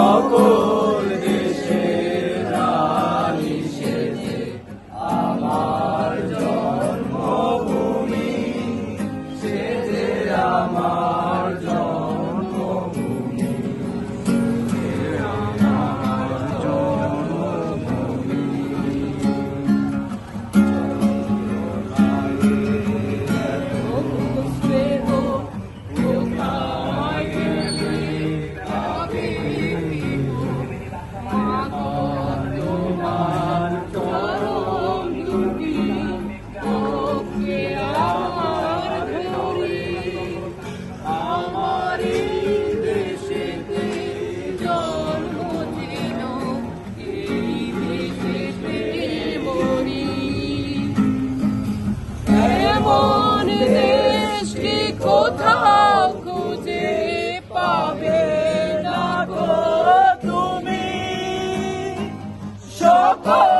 সকল দেশে আমার জন্মভূমি সেজে আমার কোথাও খুঁজে পাবে না গো তুমি। সকল